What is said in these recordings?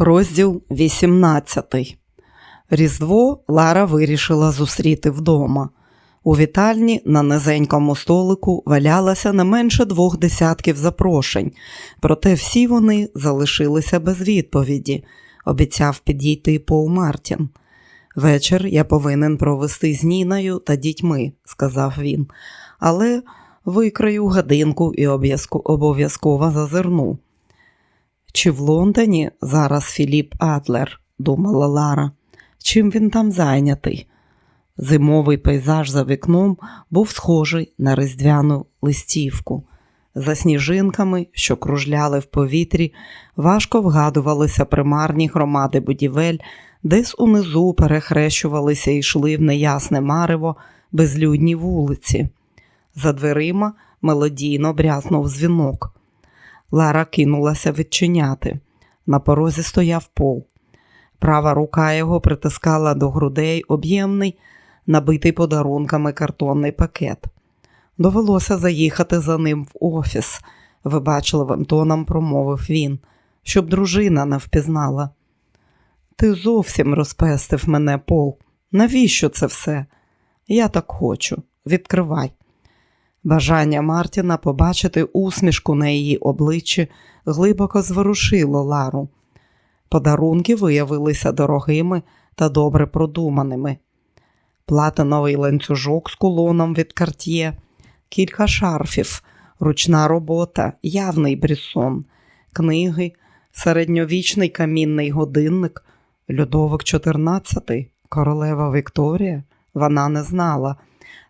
Розділ 18 Різдво Лара вирішила зустріти вдома. У вітальні на низенькому столику валялося не менше двох десятків запрошень, проте всі вони залишилися без відповіді, обіцяв підійти Пол Мартін. Вечір я повинен провести з Ніною та дітьми, сказав він, але викраю годинку і обов'язково зазирну. Чи в Лондоні зараз Філіп Адлер, думала Лара, чим він там зайнятий? Зимовий пейзаж за вікном був схожий на різдвяну листівку. За сніжинками, що кружляли в повітрі, важко вгадувалися примарні громади будівель, десь унизу перехрещувалися і йшли в неясне марево безлюдні вулиці. За дверима мелодійно брязнув дзвінок. Лара кинулася відчиняти. На порозі стояв пол. Права рука його притискала до грудей об'ємний, набитий подарунками картонний пакет. Довелося заїхати за ним в офіс, вибачливим тоном промовив він, щоб дружина не впізнала. Ти зовсім розпестив мене, Пол. Навіщо це все? Я так хочу. Відкривай. Бажання Мартіна побачити усмішку на її обличчі глибоко зворушило Лару. Подарунки виявилися дорогими та добре продуманими. Платиновий ланцюжок з кулоном від карт'є, кілька шарфів, ручна робота, явний брісон, книги, середньовічний камінний годинник, Людовик XIV, королева Вікторія. Вона не знала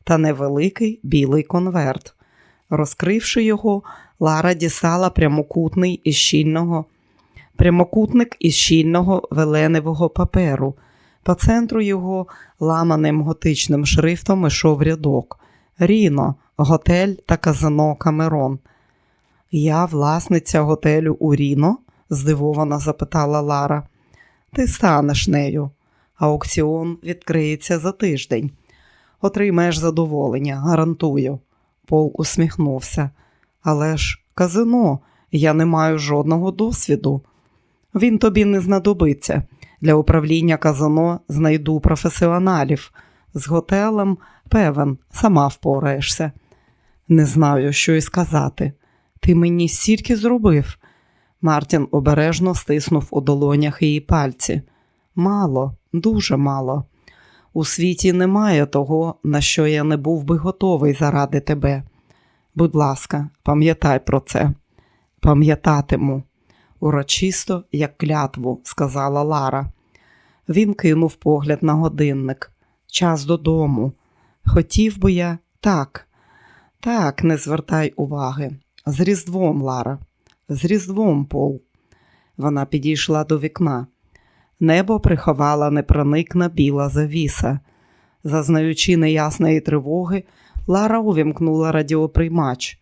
та невеликий білий конверт. Розкривши його, Лара дістала прямокутний із щільного, прямокутник із щільного веленевого паперу. По центру його ламаним готичним шрифтом ішов рядок. Ріно, готель та казино Камерон. Я власниця готелю у Ріно? здивовано запитала Лара. Ти станеш нею. Аукціон відкриється за тиждень отримаєш задоволення, гарантую. Пол усміхнувся. Але ж казино, я не маю жодного досвіду. Він тобі не знадобиться. Для управління казино знайду професіоналів. З готелем, певен, сама впораєшся. Не знаю, що й сказати. Ти мені стільки зробив. Мартін обережно стиснув у долонях її пальці. Мало, дуже мало. У світі немає того, на що я не був би готовий заради тебе. Будь ласка, пам'ятай про це. Пам'ятатиму, урочисто, як клятву, сказала Лара. Він кинув погляд на годинник. Час додому. Хотів би я так. Так, не звертай уваги. З Різдвом, Лара, з Різдвом, Пол. Вона підійшла до вікна. Небо приховала непроникна біла завіса. Зазнаючи неясної тривоги, Лара увімкнула радіоприймач.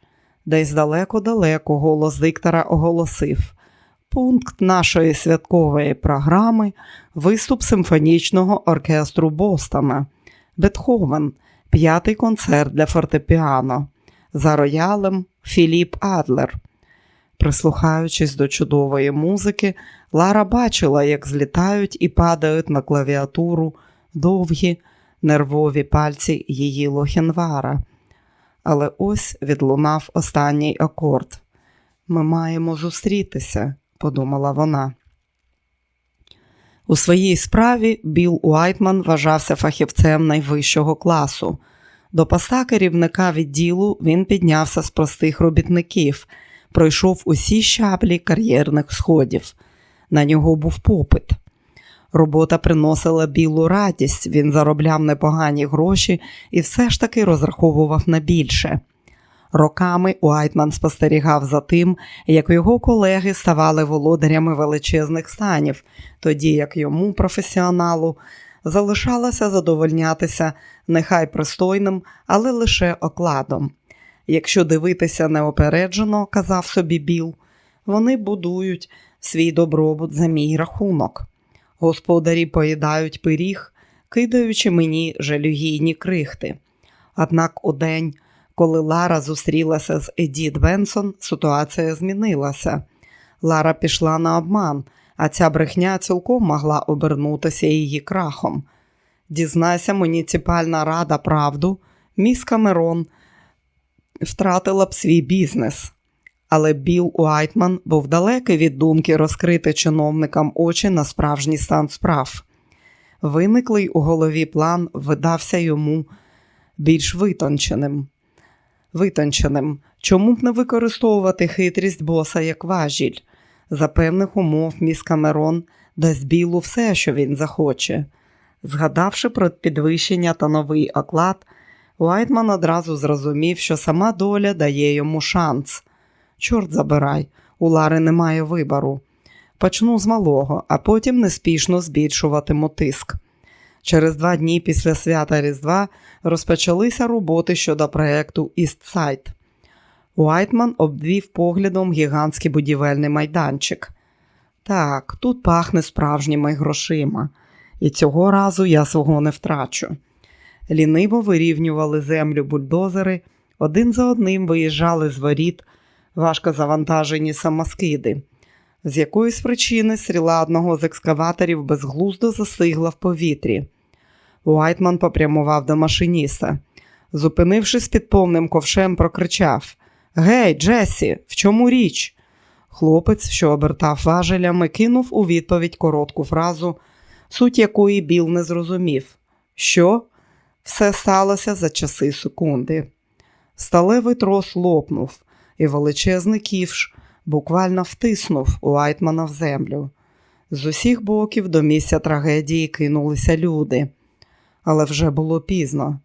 Десь далеко-далеко голос диктора оголосив пункт нашої святкової програми виступ симфонічного оркестру Бостона, Бетховен, п'ятий концерт для фортепіано. За роялем Філіп Адлер. Прислухаючись до чудової музики, Лара бачила, як злітають і падають на клавіатуру довгі нервові пальці її лохінвара. Але ось відлунав останній акорд. Ми маємо зустрітися, подумала вона. У своїй справі Біл Уайтман вважався фахівцем найвищого класу. До поста керівника відділу він піднявся з простих робітників, пройшов усі щаблі кар'єрних сходів на нього був попит. Робота приносила білу радість, він заробляв непогані гроші і все ж таки розраховував на більше. Роками Уайтман спостерігав за тим, як його колеги ставали володарями величезних станів, тоді як йому, професіоналу, залишалося задовольнятися нехай пристойним, але лише окладом. Якщо дивитися неопереджено, казав собі Біл, вони будують свій добробут за мій рахунок. Господарі поїдають пиріг, кидаючи мені жалюгійні крихти. Однак у день, коли Лара зустрілася з Едіт Бенсон, ситуація змінилася. Лара пішла на обман, а ця брехня цілком могла обернутися її крахом. Дізнайся, муніципальна рада правду, міс Камерон втратила б свій бізнес. Але Білл Уайтман був далекий від думки розкрити чиновникам очі на справжній стан справ. Виниклий у голові план видався йому більш витонченим. Витонченим. Чому б не використовувати хитрість боса як важіль? За певних умов міс Камерон дасть білу все, що він захоче. Згадавши про підвищення та новий оклад, Уайтман одразу зрозумів, що сама доля дає йому шанс. Чорт забирай, у Лари немає вибору. Почну з малого, а потім неспішно збільшуватиму тиск. Через два дні після свята Різдва розпочалися роботи щодо проєкту «Істсайд». Уайтман обвів поглядом гігантський будівельний майданчик. Так, тут пахне справжніми грошима, і цього разу я свого не втрачу. Ліниво вирівнювали землю бульдозери, один за одним виїжджали з воріт важко завантажені самоскиди. З якоїсь причини стріла одного з екскаваторів безглуздо застигла в повітрі. Уайтман попрямував до машиніста. Зупинившись під повним ковшем, прокричав Гей, Джесі, в чому річ? Хлопець, що обертав важелями, кинув у відповідь коротку фразу, суть якої Біл не зрозумів. Що? Все сталося за часи секунди. Сталевий трос лопнув, і величезний ківш буквально втиснув Уайтмана в землю. З усіх боків до місця трагедії кинулися люди, але вже було пізно.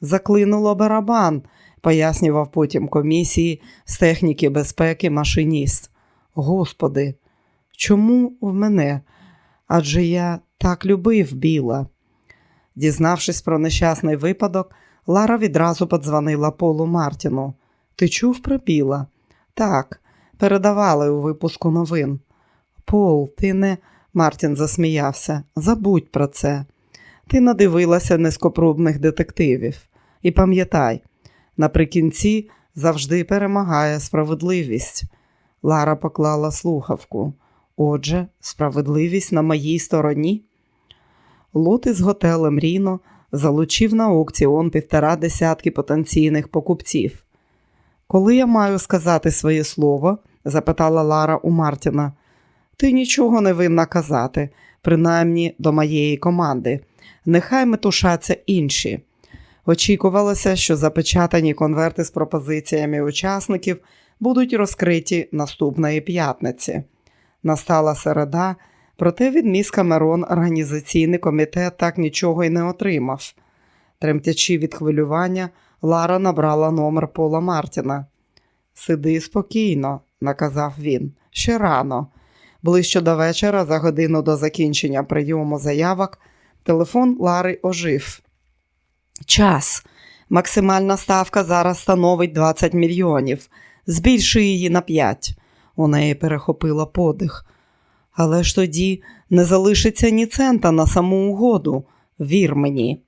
Заклинуло барабан, пояснював потім комісії з техніки безпеки машиніст. Господи, чому в мене? Адже я так любив біла. Дізнавшись про нещасний випадок, Лара відразу подзвонила Полу Мартіну. Ти чув про біла? Так, передавали у випуску новин. Пол, ти не. Мартін засміявся. Забудь про це. Ти надивилася низькопробних детективів. І пам'ятай, наприкінці завжди перемагає справедливість. Лара поклала слухавку. Отже, справедливість на моїй стороні. Лот із готелем Ріно залучив на аукціон півтора десятки потенційних покупців. Коли я маю сказати своє слово? запитала Лара у Мартіна. Ти нічого не винна казати, принаймні до моєї команди. Нехай метушаться інші. Очікувалося, що запечатані конверти з пропозиціями учасників будуть розкриті наступної п'ятниці. Настала середа, проте від міс Камерон організаційний комітет так нічого й не отримав. Тремтячи від хвилювання, Лара набрала номер Пола Мартіна. Сиди спокійно, наказав він. Ще рано. Ближче до вечора, за годину до закінчення прийому заявок, телефон Лари ожив. Час. Максимальна ставка зараз становить 20 мільйонів. Збільшуй її на 5. У неї перехопила подих. Але ж тоді не залишиться ні цента на саму угоду. Вір мені.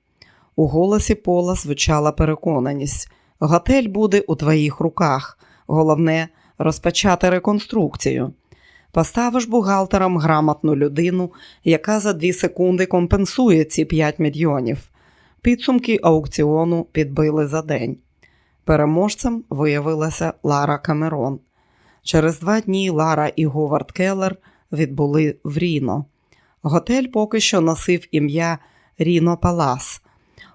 У голосі Пола звучала переконаність. Готель буде у твоїх руках. Головне розпочати реконструкцію. Поставиш бухгалтерам грамотну людину, яка за дві секунди компенсує ці 5 мільйонів. Підсумки аукціону підбили за день. Переможцем виявилася Лара Камерон. Через два дні Лара і Говард Келлер відбули в Ріно. Готель поки що носив ім'я Ріно Палас.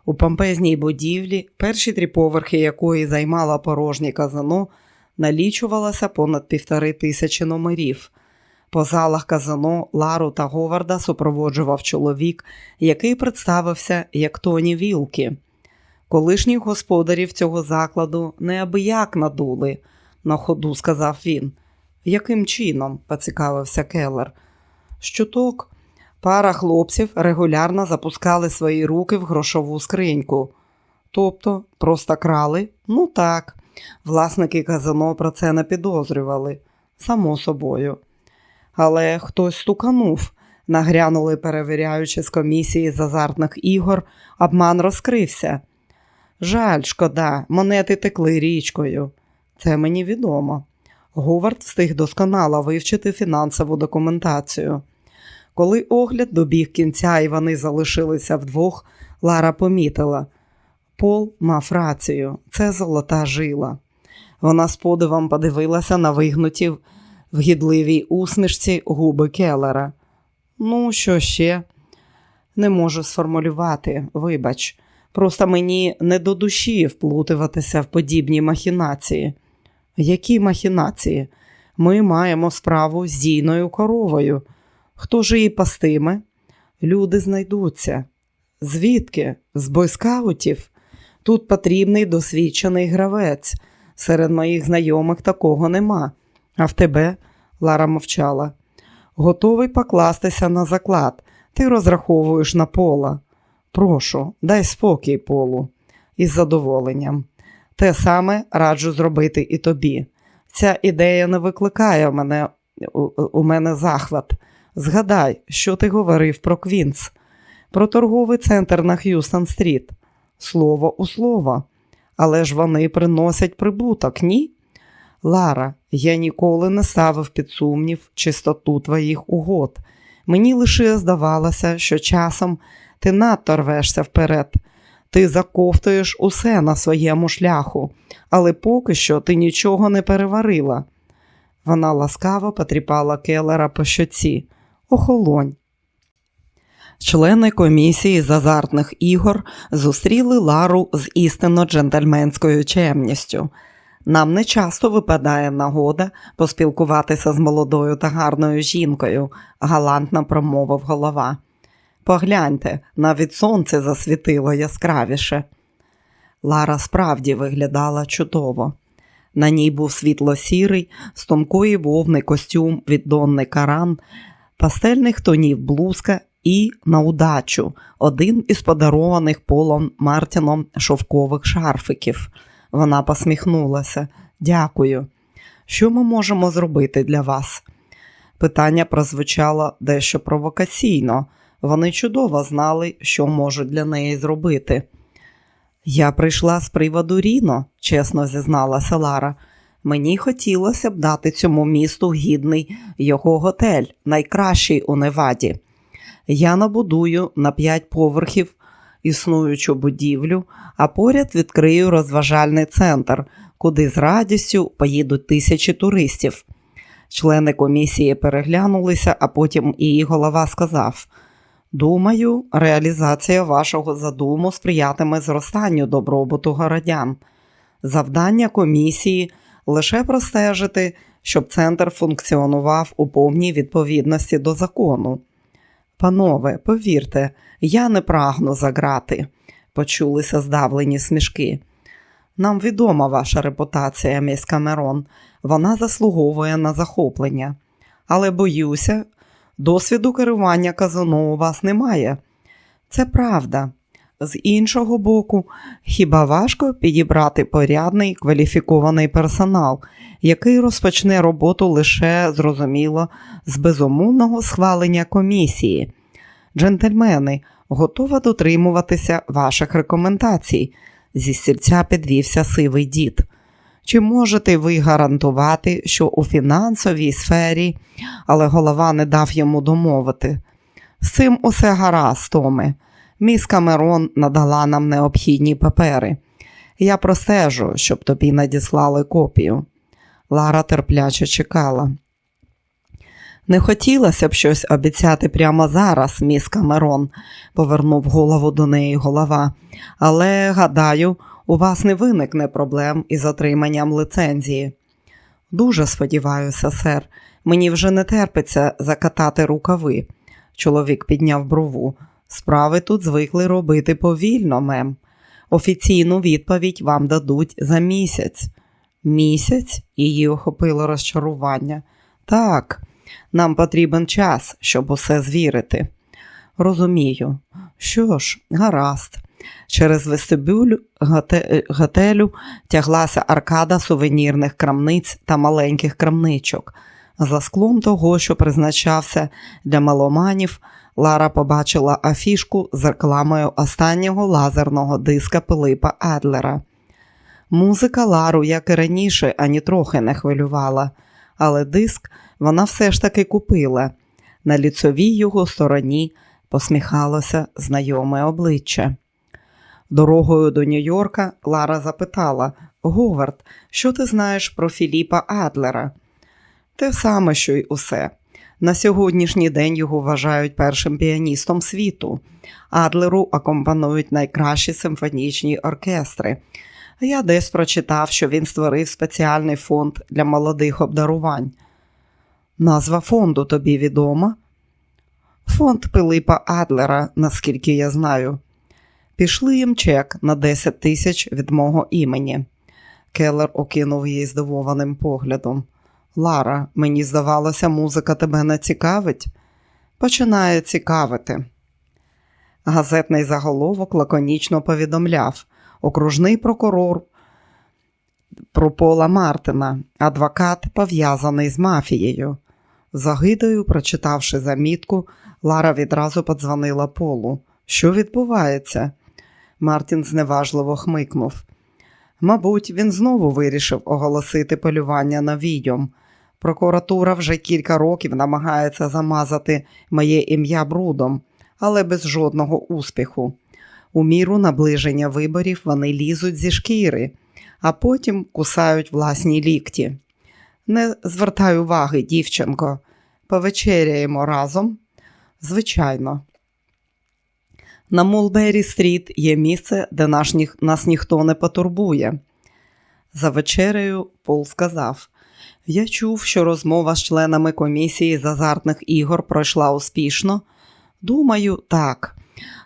У помпезній будівлі, перші три поверхи якої займала порожнє казано, налічувалося понад півтори тисячі номерів. По залах казано Лару та Говарда супроводжував чоловік, який представився як Тоні Вілкі. Колишніх господарів цього закладу неабияк надули, на ходу сказав він. Яким чином? поцікавився Келлер. Щуток пара хлопців регулярно запускали свої руки в грошову скриньку. Тобто, просто крали? Ну так. Власники казано про це не підозрювали, само собою. Але хтось стуканув, нагрянули, перевіряючи з комісії з азартних ігор, обман розкрився. Жаль, шкода, монети текли річкою. Це мені відомо. Говард встиг досконало вивчити фінансову документацію. Коли огляд добіг кінця і вони залишилися вдвох, Лара помітила. Пол мав рацію, це золота жила. Вона з подивом подивилася на вигнуті в гідливій усмішці губи Келлера. Ну, що ще? Не можу сформулювати, вибач. Просто мені не до душі вплутуватися в подібні махінації. Які махінації? Ми маємо справу з дійною коровою. Хто ж її пастиме? Люди знайдуться. Звідки? З бойскаутів? Тут потрібний досвідчений гравець. Серед моїх знайомих такого нема. А в тебе, Лара мовчала, готовий покластися на заклад. Ти розраховуєш на пола. Прошу, дай спокій полу. Із задоволенням. Те саме раджу зробити і тобі. Ця ідея не викликає у мене, у, у мене захват. Згадай, що ти говорив про Квінс, про торговий центр на Х'юстон-стріт. Слово у слово. Але ж вони приносять прибуток, ні? Лара, я ніколи не ставив під сумнів чистоту твоїх угод. Мені лише здавалося, що часом ти надто рвешся вперед. Ти заковтуєш усе на своєму шляху, але поки що ти нічого не переварила. Вона ласкаво потріпала келера по щоці. Охолонь. Члени комісії з азартних ігор зустріли Лару з істинно джентльменською чемністю. Нам не часто випадає нагода поспілкуватися з молодою та гарною жінкою, галантно промовив голова. Погляньте, навіть сонце засвітило яскравіше. Лара справді виглядала чудово. На ній був світло-сірий, з тонкої вовни костюм від Донни Каран, пастельних тонів блузка і, на удачу, один із подарованих полом Мартіном шовкових шарфиків. Вона посміхнулася. Дякую. Що ми можемо зробити для вас? Питання прозвучало дещо провокаційно. Вони чудово знали, що можуть для неї зробити. Я прийшла з приводу Ріно, чесно зізналася Лара. Мені хотілося б дати цьому місту гідний його готель, найкращий у Неваді. Я набудую на п'ять поверхів існуючу будівлю, а поряд відкрию розважальний центр, куди з радістю поїдуть тисячі туристів. Члени комісії переглянулися, а потім її голова сказав: Думаю, реалізація вашого задуму сприятиме зростанню добробуту городян. Завдання комісії лише простежити, щоб центр функціонував у повній відповідності до закону. Панове, повірте, я не прагну заграти, почулися здавлені смішки. Нам відома ваша репутація, міс Камерон, вона заслуговує на захоплення. Але боюся, досвіду керування казино у вас немає. Це правда. З іншого боку, хіба важко підібрати порядний кваліфікований персонал, який розпочне роботу лише зрозуміло з безумовного схвалення комісії. Джентльмени, готова дотримуватися ваших рекомендацій. Зі стільця підвівся сивий дід. Чи можете ви гарантувати, що у фінансовій сфері, але голова не дав йому домовити? З цим усе гаразд, Томе. Міс Камерон надала нам необхідні папери. Я простежу, щоб тобі надіслали копію. Лара терпляче чекала. Не хотілося б щось обіцяти прямо зараз, міс Камерон, повернув голову до неї голова. Але, гадаю, у вас не виникне проблем із отриманням лицензії. Дуже сподіваюся, сер, мені вже не терпиться закатати рукави. Чоловік підняв брову. Справи тут звикли робити повільно, мем. Офіційну відповідь вам дадуть за місяць. Місяць? Її охопило розчарування. Так, нам потрібен час, щоб усе звірити. Розумію. Що ж, гаразд. Через вестибюль готелю тяглася аркада сувенірних крамниць та маленьких крамничок. За склом того, що призначався для маломанів, Лара побачила афішку з рекламою останнього лазерного диска Пилипа Адлера. Музика Лару, як і раніше, ані трохи не хвилювала, але диск вона все ж таки купила. На ліцовій його стороні посміхалося знайоме обличчя. Дорогою до Нью-Йорка Лара запитала Говард, що ти знаєш про Філіпа Адлера? Те саме, що й усе. На сьогоднішній день його вважають першим піаністом світу. Адлеру акомпанують найкращі симфонічні оркестри. Я десь прочитав, що він створив спеціальний фонд для молодих обдарувань. Назва фонду тобі відома? Фонд Пилипа Адлера, наскільки я знаю. Пішли їм чек на 10 тисяч від мого імені. Келлер окинув її здивованим поглядом. Лара, мені здавалося, музика тебе не цікавить. Починає цікавити. Газетний заголовок лаконічно повідомляв окружний прокурор про Пола Мартина, адвокат, пов'язаний з мафією. Загидою, прочитавши замітку, Лара відразу подзвонила Полу. Що відбувається? Мартін зневажливо хмикнув. Мабуть, він знову вирішив оголосити полювання на відьом. Прокуратура вже кілька років намагається замазати моє ім'я брудом, але без жодного успіху. У міру наближення виборів вони лізуть зі шкіри, а потім кусають власні лікті. Не звертай уваги, дівчинко, повечеряємо разом. Звичайно. На Молбері стріт є місце, де наш, нас ніхто не потурбує. За вечерею Пол сказав: Я чув, що розмова з членами комісії з азартних ігор пройшла успішно. Думаю, так.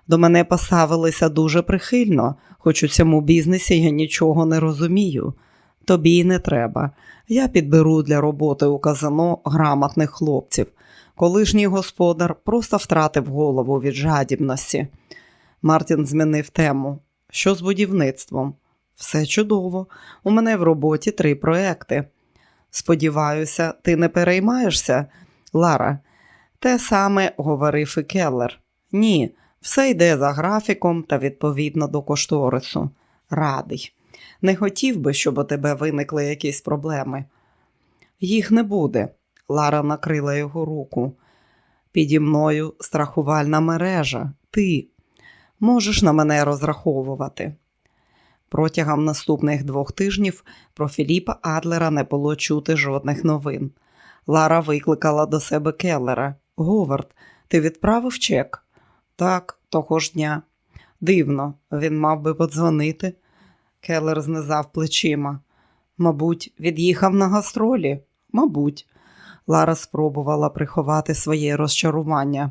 До мене поставилися дуже прихильно, хоч у цьому бізнесі я нічого не розумію. Тобі й не треба. Я підберу для роботи у казино грамотних хлопців. Колишній господар просто втратив голову від жадібності. Мартін змінив тему. Що з будівництвом? Все чудово. У мене в роботі три проекти. Сподіваюся, ти не переймаєшся, Лара. Те саме говорив і Келлер. Ні, все йде за графіком та відповідно до кошторису. Радий. Не хотів би, щоб у тебе виникли якісь проблеми. Їх не буде. Лара накрила його руку. Піді мною страхувальна мережа. Ти можеш на мене розраховувати. Протягом наступних двох тижнів про Філіпа Адлера не було чути жодних новин. Лара викликала до себе Келлера. Говард, ти відправив чек? Так, того ж дня. Дивно, він мав би подзвонити. Келлер знизав плечима. Мабуть, від'їхав на гастролі? Мабуть. Лара спробувала приховати своє розчарування.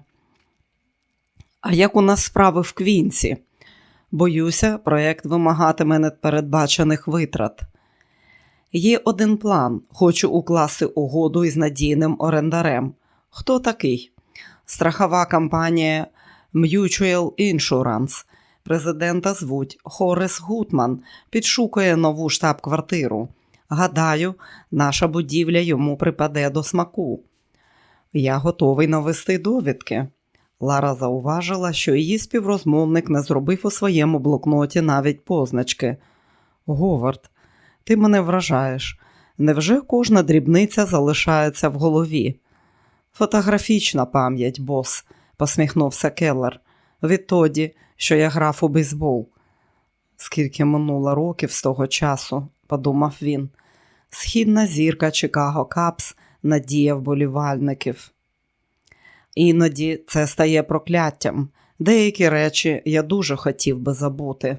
А як у нас справи в Квінці? Боюся, проєкт вимагатиме непередбачених витрат. Є один план. Хочу укласти угоду із надійним орендарем. Хто такий? Страхова компанія Mutual Insurance. Президента звуть Хорес Гутман, підшукує нову штаб-квартиру. Гадаю, наша будівля йому припаде до смаку. Я готовий навести довідки. Лара зауважила, що її співрозмовник не зробив у своєму блокноті навіть позначки. Говард, ти мене вражаєш. Невже кожна дрібниця залишається в голові? Фотографічна пам'ять, бос, посміхнувся Келлер. Відтоді, що я грав у бейсбол. Скільки минуло років з того часу, подумав він. Східна зірка Чикаго Капс надія вболівальників. Іноді це стає прокляттям. Деякі речі я дуже хотів би забути.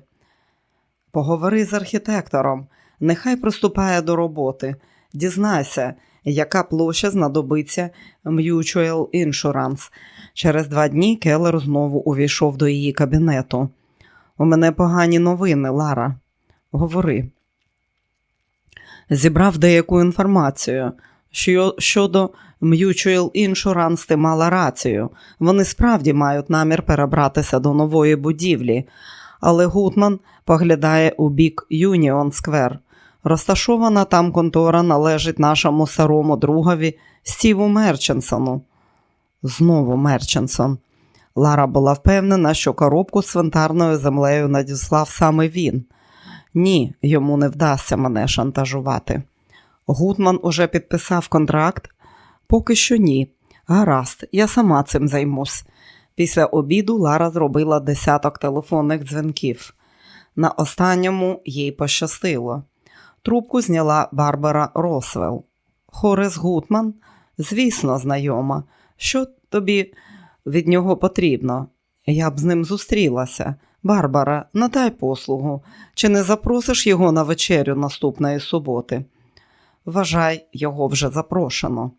Поговори з архітектором, нехай приступає до роботи. Дізнайся, яка площа знадобиться Mutual Insurance. Через два дні Келлер знову увійшов до її кабінету. У мене погані новини, Лара. Говори. Зібрав деяку інформацію. Що, щодо Mutual Insurance ти мала рацію. Вони справді мають намір перебратися до нової будівлі, але Гутман поглядає у бік Юніон Сквер. Розташована там контора належить нашому старому другові Стіву Мерченсону. Знову Мерченсон. Лара була впевнена, що коробку з цвинтарною землею надіслав саме він. Ні, йому не вдасться мене шантажувати. Гутман уже підписав контракт? Поки що ні. Гаразд, я сама цим займусь. Після обіду Лара зробила десяток телефонних дзвінків. На останньому їй пощастило. Трубку зняла Барбара Росвелл. Хорес Гутман, звісно, знайома. Що тобі від нього потрібно? Я б з ним зустрілася. Барбара, надай послугу. Чи не запросиш його на вечерю наступної суботи? Вважай, його вже запрошено.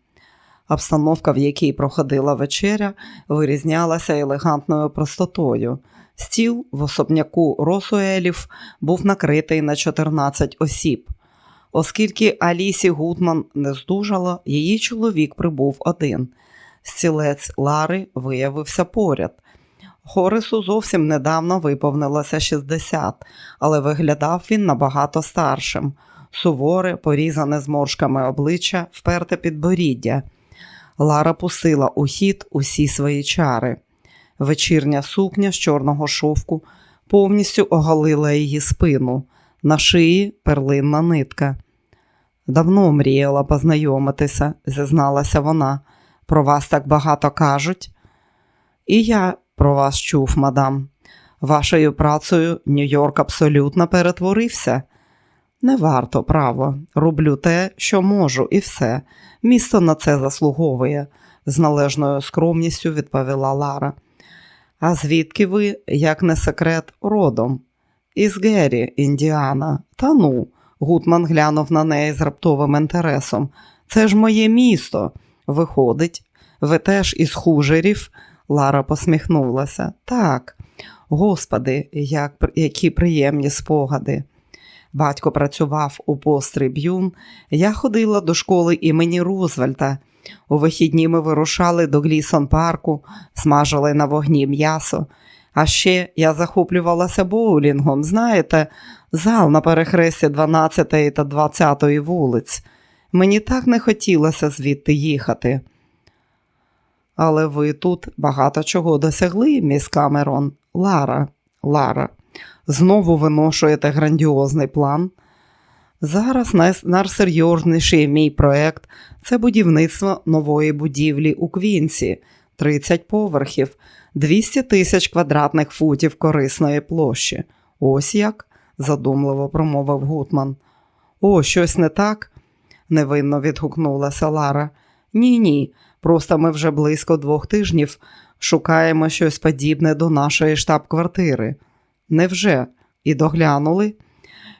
Обстановка, в якій проходила вечеря, вирізнялася елегантною простотою. Стіл в особняку Росуелів був накритий на 14 осіб. Оскільки Алісі Гутман не здужала, її чоловік прибув один. Стілець Лари виявився поряд. Хорису зовсім недавно виповнилося 60, але виглядав він набагато старшим. Суворе, порізане зморшками обличчя, вперте підборіддя. Лара пустила у хід усі свої чари. Вечірня сукня з чорного шовку повністю оголила її спину, на шиї перлинна нитка. Давно мріяла познайомитися, зізналася вона. Про вас так багато кажуть. І я про вас чув, мадам. Вашою працею Нью-Йорк абсолютно перетворився. Не варто, право. Роблю те, що можу, і все. Місто на це заслуговує, з належною скромністю відповіла Лара. А звідки ви, як не секрет, родом? Із Геррі, Індіана. Та ну. Гутман глянув на неї з раптовим інтересом. Це ж моє місто. Виходить, ви теж із хужерів? Лара посміхнулася. Так, господи, як, які приємні спогади. Батько працював у пострі Б'юн. Я ходила до школи імені Рузвельта. У вихідні ми вирушали до Глісон парку, смажили на вогні м'ясо. А ще я захоплювалася боулінгом, знаєте, зал на перехресті 12 та 20 вулиць. Мені так не хотілося звідти їхати. Але ви тут багато чого досягли, міс Камерон. Лара, Лара, знову виношуєте грандіозний план. Зараз найсерйозніший мій проект це будівництво нової будівлі у Квінсі, 30 поверхів, 200 тисяч квадратних футів корисної площі. Ось як, задумливо промовив Гутман. О, щось не так? невинно відгукнулася Лара. Ні, ні. Просто ми вже близько двох тижнів шукаємо щось подібне до нашої штаб-квартири. Невже? І доглянули?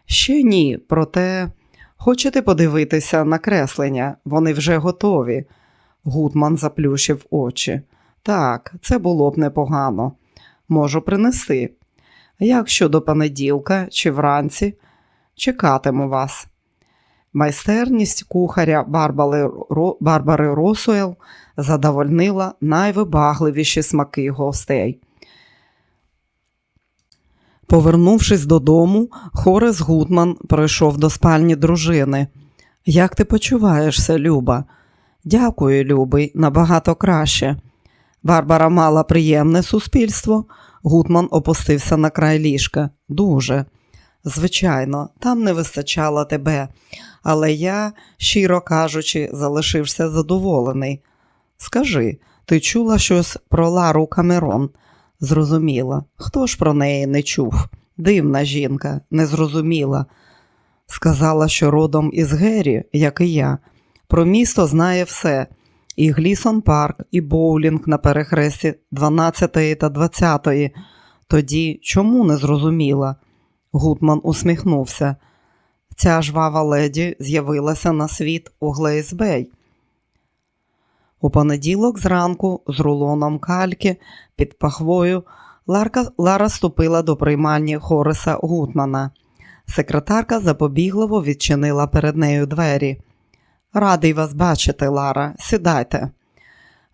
Ще ні, проте хочете подивитися на креслення, вони вже готові. Гутман заплющив очі. Так, це було б непогано. Можу принести. Як щодо понеділка чи вранці, чекатиму вас. Майстерність кухаря Барбари, Росуел задовольнила найвибагливіші смаки гостей. Повернувшись додому, Хорес Гутман пройшов до спальні дружини. Як ти почуваєшся, Люба? Дякую, Любий, набагато краще. Барбара мала приємне суспільство. Гутман опустився на край ліжка. Дуже. Звичайно, там не вистачало тебе, але я, щиро кажучи, залишився задоволений. Скажи, ти чула щось про Лару Камерон? Зрозуміла. Хто ж про неї не чув? Дивна жінка, не зрозуміла. Сказала, що родом із Геррі, як і я. Про місто знає все. І Глісон парк, і боулінг на перехресті 12 та 20. Тоді чому не зрозуміла? Гутман усміхнувся. Ця жвава леді з'явилася на світ у Глейсбей. У понеділок зранку з рулоном кальки під пахвою Ларка, Лара ступила до приймальні Хориса Гутмана. Секретарка запобігливо відчинила перед нею двері. Радий вас бачити, Лара, сідайте.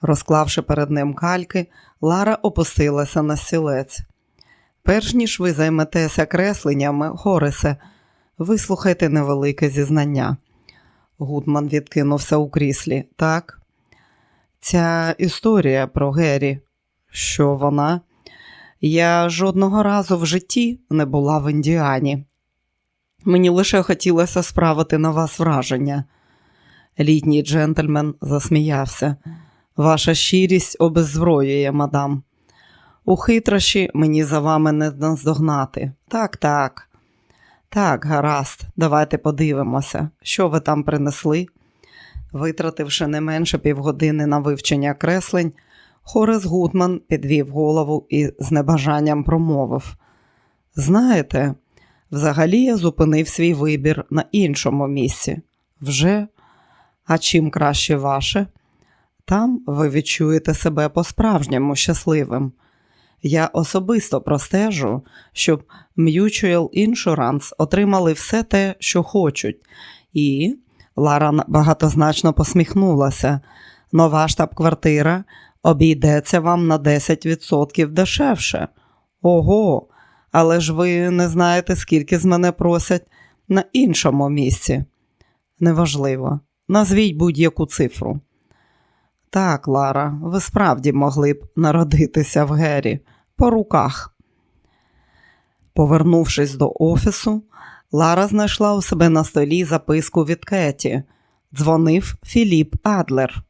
Розклавши перед ним кальки, Лара опустилася на стілець. Перш ніж ви займетеся кресленнями, Хорисе, вислухайте невелике зізнання. Гудман відкинувся у кріслі. Так, ця історія про Геррі, що вона? Я жодного разу в житті не була в Індіані. Мені лише хотілося справити на вас враження. Літній джентльмен засміявся. Ваша щирість обеззброює, мадам. У хитрощі мені за вами не наздогнати. Так, так. Так, гаразд, давайте подивимося, що ви там принесли. Витративши не менше півгодини на вивчення креслень, Хорес Гутман підвів голову і з небажанням промовив: Знаєте, взагалі я зупинив свій вибір на іншому місці. Вже? А чим краще ваше? Там ви відчуєте себе по-справжньому щасливим. Я особисто простежу, щоб Mutual Insurance отримали все те, що хочуть. І Лара багатозначно посміхнулася. Нова штаб-квартира обійдеться вам на 10% дешевше. Ого, але ж ви не знаєте, скільки з мене просять на іншому місці. Неважливо. Назвіть будь-яку цифру. Так, Лара, ви справді могли б народитися в Гері по руках. Повернувшись до офісу, Лара знайшла у себе на столі записку від Кеті. Дзвонив Філіп Адлер.